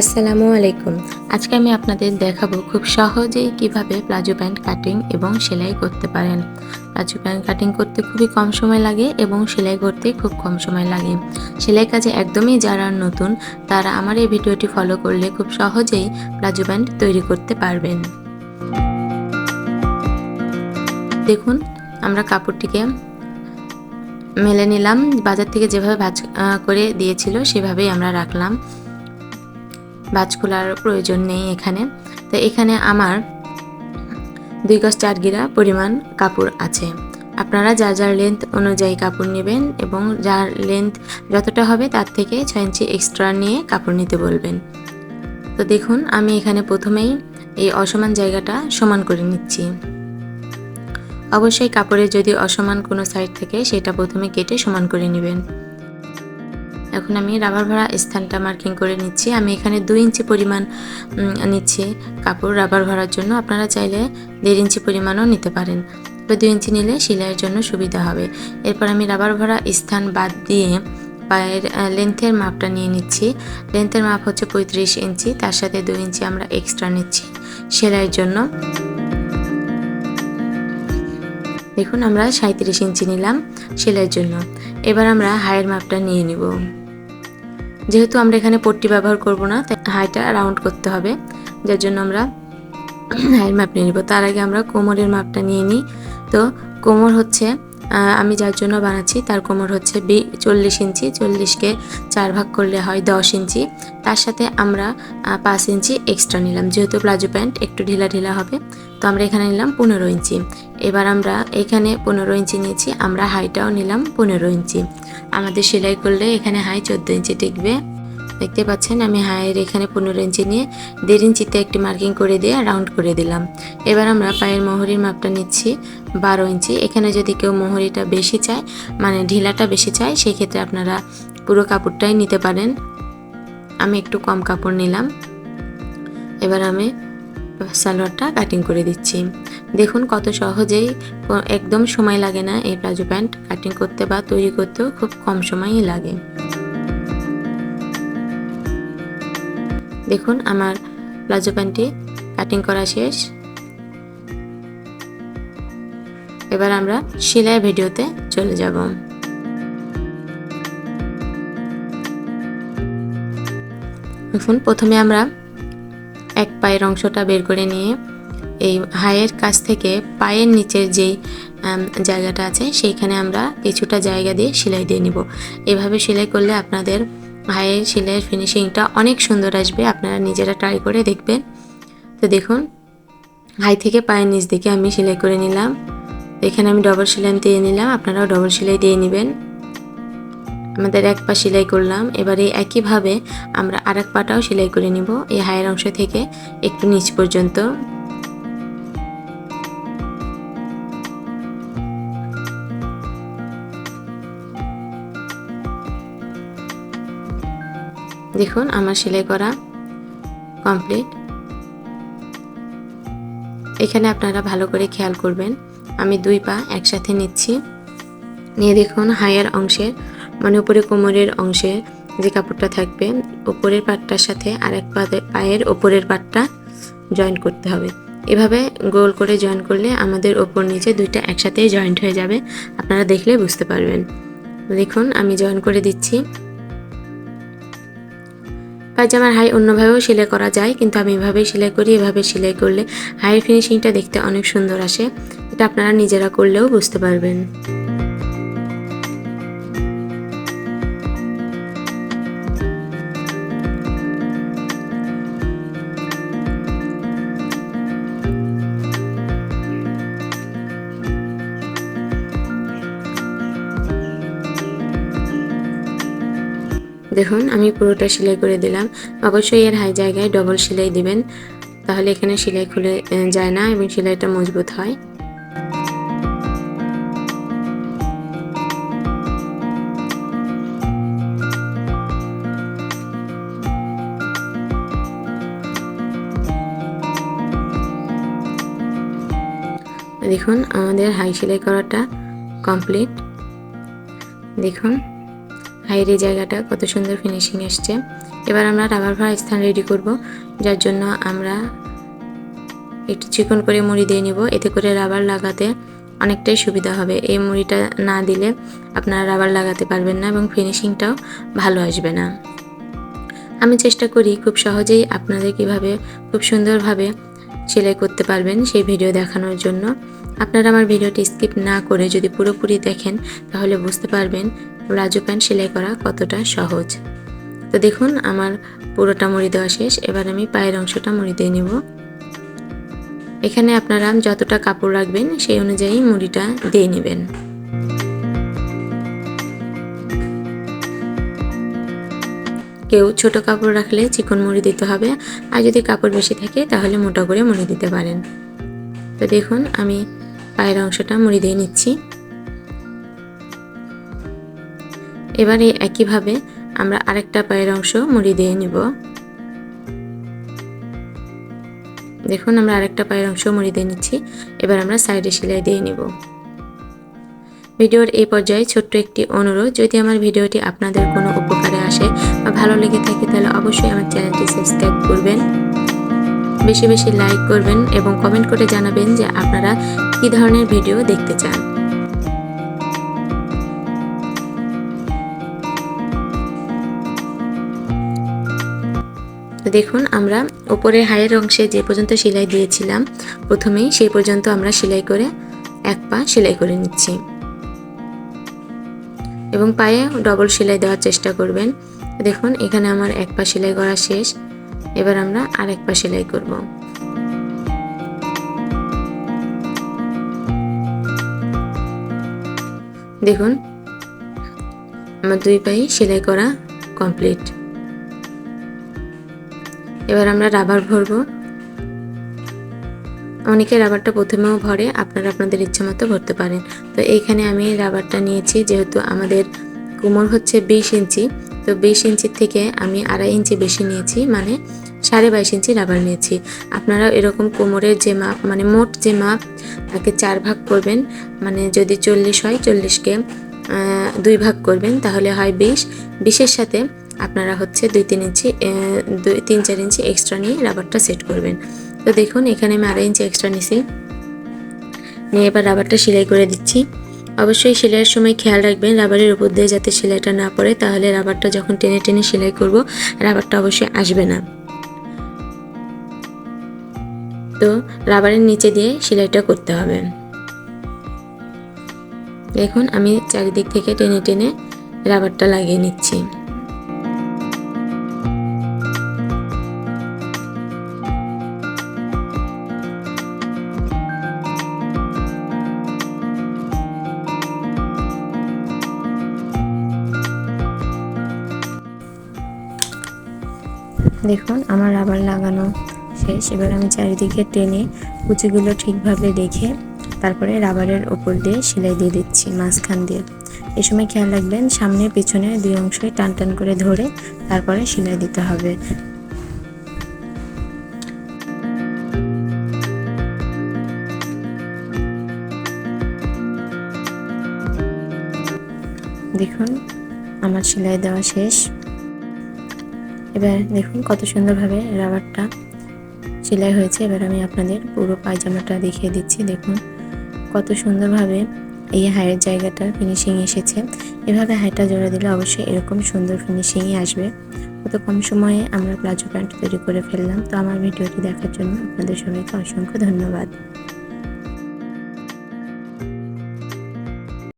আসসালামু আলাইকুম। আজকে আমি আপনাদের দেখাবো খুব সহজেই কীভাবে প্লাজো প্যান্ট কাটিং এবং সেলাই করতে পারেন। প্লাজো প্যান্ট কাটিং করতে খুবই কম সময় লাগে এবং সেলাই করতে খুব কম সময় লাগে। সেলাই কাজে একদমই যারা নতুন, তারা আমার এই ভিডিওটি ফলো করলে খুব সহজেই প্লাজো প্যান্ট তৈরি করতে পারবেন। দেখুন, আমরা কাপড়টিকে মেলে নিলাম। বাজার থেকে যেভাবে ভাজ করে দিয়েছিল, সেভাবেই আমরা রাখলাম। বাজ খোলার প্রয়োজন নেই এখানে। তো এখানে আমার দুই গজ চার গিরা পরিমাণ কাপড় আছে। আপনারা যার যার লেন্থ অনুযায়ী কাপড় নেবেন এবং যার লেন্থ যতটা হবে তার থেকে ছয় ইঞ্চি এক্সট্রা নিয়ে কাপড় নিতে বলবেন। তো দেখুন, আমি এখানে প্রথমেই এই অসমান জায়গাটা সমান করে নিচ্ছি। অবশ্যই কাপড়ের যদি অসমান কোনো সাইড থাকে, সেটা প্রথমে কেটে সমান করে নেবেন। এখন আমি রাবার ভরা স্থানটা মার্কিং করে নিচ্ছি। আমি এখানে দুই ইঞ্চি পরিমাণ নিচ্ছি কাপড় রাবার ভরার জন্য। আপনারা চাইলে দেড় ইঞ্চি পরিমাণও নিতে পারেন। তবে দুই ইঞ্চি নিলে সেলাইয়ের জন্য সুবিধা হবে। এরপর আমি রাবার ভরা স্থান বাদ দিয়ে পায়ের লেন্থের মাপটা নিয়ে নিচ্ছি। লেন্থের মাপ হচ্ছে পঁয়ত্রিশ ইঞ্চি। তার সাথে দুই ইঞ্চি আমরা এক্সট্রা নিচ্ছি সেলাইয়ের জন্য। দেখুন, আমরা সাঁত্রিশ ইঞ্চি নিলাম সেলাইয়ের জন্য। এবার আমরা হায়ের মাপটা নিয়ে নিব। যেহেতু আমরা এখানে পট্টি ব্যবহার করব না, তাই হাইটা রাউন্ড করতে হবে। যার জন্য আমরা হাইয়ের মাপ নিয়ে নিব। তার আগে আমরা কোমরের মাপটা নিয়ে নিই। তো কোমর হচ্ছে আমি যার জন্য বানাচ্ছি, তার কোমর হচ্ছে বি, চল্লিশ ইঞ্চি। চল্লিশকে চার ভাগ করলে হয় দশ ইঞ্চি। তার সাথে আমরা পাঁচ ইঞ্চি এক্সট্রা নিলাম। যেহেতু প্লাজো প্যান্ট একটু ঢিলা ঢিলা হবে, তো আমরা এখানে নিলাম পনেরো ইঞ্চি। এবার আমরা এখানে পনেরো ইঞ্চি নিয়েছি, আমরা হাইটাও নিলাম পনেরো ইঞ্চি। আমাদের সেলাই করলে এখানে হাই চোদ্দ ইঞ্চি টিকবে। দেখতে পাচ্ছেন, আমি হায়ের এখানে পনেরো ইঞ্চি নিয়ে দেড় ইঞ্চিতে একটি মার্কিং করে দিয়ে রাউন্ড করে দিলাম। এবার আমরা পায়ের মোহরির মাপটা নিচ্ছি বারো ইঞ্চি। এখানে যদি কেউ মোহরিটা বেশি চায় মানে ঢিলাটা বেশি চায় সেই ক্ষেত্রে আপনারা পুরো কাপড়টাই নিতে পারেন। আমি একটু কম কাপড় নিলাম। এবার আমি সালোয়ারটা কাটিং করে দিচ্ছি। দেখুন কত সহজেই, একদম সময় লাগে না এই প্লাজো প্যান্ট কাটিং করতে বা তৈরি করতেও, খুব কম সময়ই লাগে। দেখুন, আমার প্লাজো প্যান্টটি কাটিং করা শেষ। এবার আমরা সেলাই ভিডিওতে চলে যাব। দেখুন, প্রথমে আমরা এক পায়ের অংশটা বের করে নিয়ে এই হায়ের কাছ থেকে পায়ের নিচের যেই জায়গাটা আছে, সেইখানে আমরা কিছুটা জায়গা দিয়ে সেলাই দিয়ে নিব। এভাবে সেলাই করলে আপনাদের হাইয়ের সেলাইয়ের ফিনিশিংটা অনেক সুন্দর আসবে, আপনারা নিজেরা ট্রাই করে দেখবেন। তো দেখুন হাই থেকে পায়ের নিচ দিকে আমি সেলাই করে নিলাম। এখানে আমি ডবল সেলাই দিয়ে নিলাম, আপনারাও ডবল সেলাই দিয়ে নেবেন। আমাদের এক পা সেলাই করলাম, এবারে একইভাবে আমরা আর এক পাটাও সেলাই করে নিব, এই হায়ের অংশ থেকে একটু নিচ পর্যন্ত। দেখুন, আমার সেলাই করা কমপ্লিট এখানে আপনারা ভালো করে খেয়াল করবেন, আমি দুই পা একসাথে নিচ্ছি। নিয়ে দেখুন, হায়ার অংশের মানে উপরে কোমরের অংশে যে কাপড়টা থাকবে ওপরের পাটটার সাথে আরেক পা- পায়ের ওপরের পাটটা জয়েন করতে হবে। এভাবে গোল করে জয়েন করলে আমাদের ওপর নিচে দুইটা একসাথেই জয়েন্ট হয়ে যাবে, আপনারা দেখলে বুঝতে পারবেন। দেখুন, আমি জয়েন করে দিচ্ছি। পায়জামার হাই অন্যভাবেও সেলাই করা যায়, কিন্তু আমি এভাবেই সেলাই করি, এভাবে সেলাই করলে হাইয়ের ফিনিশিংটা দেখতে অনেক সুন্দর আসে। এটা আপনারা নিজেরা করলেও বুঝতে পারবেন। দেখুন, আমি পুরোটা সেলাই করে দিলাম। অবশ্যই এর হাই জায়গায় ডবল সেলাই দিবেন। তাহলে এখানে সেলাই খুলে যায় না এবং সেলাইটা মজবুত হয়। দেখুন, আমাদের হাই সেলাই করাটা কমপ্লিট দেখুন। হাইয়ের এই জায়গাটা কত সুন্দর ফিনিশিং এসছে। এবার আমরা রাবার ভরা স্থান রেডি করব, যার জন্য আমরা একটু চিকন করে মুড়ি দিয়ে নিব। এতে করে রাবার লাগাতে অনেকটাই সুবিধা হবে। এই মুড়িটা না দিলে আপনারা রাবার লাগাতে পারবেন না এবং ফিনিশিংটাও ভালো আসবে না। আমি চেষ্টা করি খুব সহজেই আপনাদের কীভাবে খুব সুন্দরভাবে সেলাই করতে পারবেন সেই ভিডিও দেখানোর জন্য। আপনারা আমার ভিডিওটি স্কিপ না করে যদি পুরোপুরি দেখেন, তাহলে বুঝতে পারবেন প্লাজো প্যান্ট সেলাই করা কতটা সহজ? তো দেখুন, আমার পুরোটা মুড়ি দেওয়া শেষ। এবার আমি পায়ের অংশটা মুড়ি দিয়ে নেব। এখানে আপনারা যতটা কাপড় রাখবেন, সেই অনুযায়ী মুড়িটা দিয়ে নেবেন। কেউ ছোট কাপড় রাখলে চিকন মুড়ি দিতে হবে। আর যদি কাপড় বেশি থাকে, তাহলে মোটা করে মুড়ি দিতে পারেন। তো দেখুন, আমি পায়ের অংশটা মুড়ি দিয়ে নিচ্ছি। এবারে একইভাবে আমরা আরেকটা পায়ের অংশ মুড়ি দিয়ে নিব। দেখুন, আমরা আরেকটা পায়ের অংশ মুড়ি দিয়ে নিচ্ছি। এবার আমরা সাইডে সেলাই দিয়ে নিব। ভিডিওর এই পর্যায়ে ছোট্ট একটি অনুরোধ, যদি আমার ভিডিওটি আপনাদের কোনো উপকারে আসে বা ভালো লেগে থাকে, তাহলে অবশ্যই আমার চ্যানেলটি সাবস্ক্রাইব করবেন। বেশি বেশি লাইক করবেন এবং কমেন্ট করে জানাবেন যে আপনারা কী ধরনের ভিডিও দেখতে চান। দেখুন, আমরা ওপরের হায়ের অংশে যে পর্যন্ত সেলাই দিয়েছিলাম, প্রথমেই সেই পর্যন্ত আমরা সেলাই করে এক পা সেলাই করে নিচ্ছি। এবং পায়ে ডবল সেলাই দেওয়ার চেষ্টা করবেন। দেখুন, এখানে আমার এক পা সেলাই করা শেষ। এবার আমরা আর এক পা সেলাই করব। দেখুন, আমার দুই পাই সেলাই করা কমপ্লিট এবার আমরা রাবার ভরবো। অনেকে রাবারটা প্রথমেও ভরে, আপনারা আপনাদের ইচ্ছা মতো ভরতে পারেন। তো এইখানে আমি রাবারটা নিয়েছি, যেহেতু আমাদের কোমর হচ্ছে বিশ ইঞ্চি, তো বিশ ইঞ্চির থেকে আমি আড়াই ইঞ্চি বেশি নিয়েছি মানে সাড়ে বাইশ ইঞ্চি রাবার নিয়েছি। আপনারা এরকম কোমরের যে মাপ মানে মোট যে মাপ, তাকে চার ভাগ করবেন মানে যদি চল্লিশ হয়, চল্লিশকে দুই ভাগ করবেন, তাহলে হয় বিশ। বিশের সাথে আপনারা হচ্ছে দুই তিন ইঞ্চি দুই তিন চার ইঞ্চি এক্সট্রা নিয়ে রাবারটা সেট করবেন। তো দেখুন, এখানে আমি আড়াই ইঞ্চি এক্সট্রা নিছি। নিয়ে এবার রাবারটা সেলাই করে দিচ্ছি। অবশ্যই সেলাইয়ের সময় খেয়াল রাখবেন রাবারের উপর দিয়ে যাতে সেলাইটা না পড়ে, তাহলে রাবারটা যখন টেনে টেনে সেলাই করব রাবারটা অবশ্যই আসবে না। তো রাবারের নিচে দিয়ে সেলাইটা করতে হবে। দেখুন, আমি চারিদিক থেকে টেনে টেনে রাবারটা লাগিয়ে নিচ্ছি। দেখুন, আমার রাবার লাগানো শেষ। এবার আমি চারিদিকে টেনে কুচিগুলো ঠিকভাবে রেখে তারপরে রাবারের ওপর দিয়ে সেলাই দিয়ে দিচ্ছি, মাঝখান দিয়ে। এ সময় খেয়াল রাখবেন, সামনে পিছনে দুই অংশই টান টান করে ধরে তারপরে সেলাই দিতে হবে। দেখুন, আমার সেলাই দেওয়া শেষ। এবার দেখুন কত সুন্দরভাবে রাবারটা সেলাই হয়েছে। এবার আমি আপনাদের পুরো পায়জামাটা দেখিয়ে দিচ্ছি। দেখুন কত সুন্দরভাবে এই হায়ের জায়গাটা ফিনিশিং এসেছে। এভাবে হাইটা জোড়া দিলে অবশ্যই এরকম সুন্দর ফিনিশিংই আসবে। কত কম সময়ে আমরা প্লাজো প্যান্ট তৈরি করে ফেললাম। তো আমার ভিডিওটি দেখার জন্য আপনাদের সবাইকে অসংখ্য ধন্যবাদ।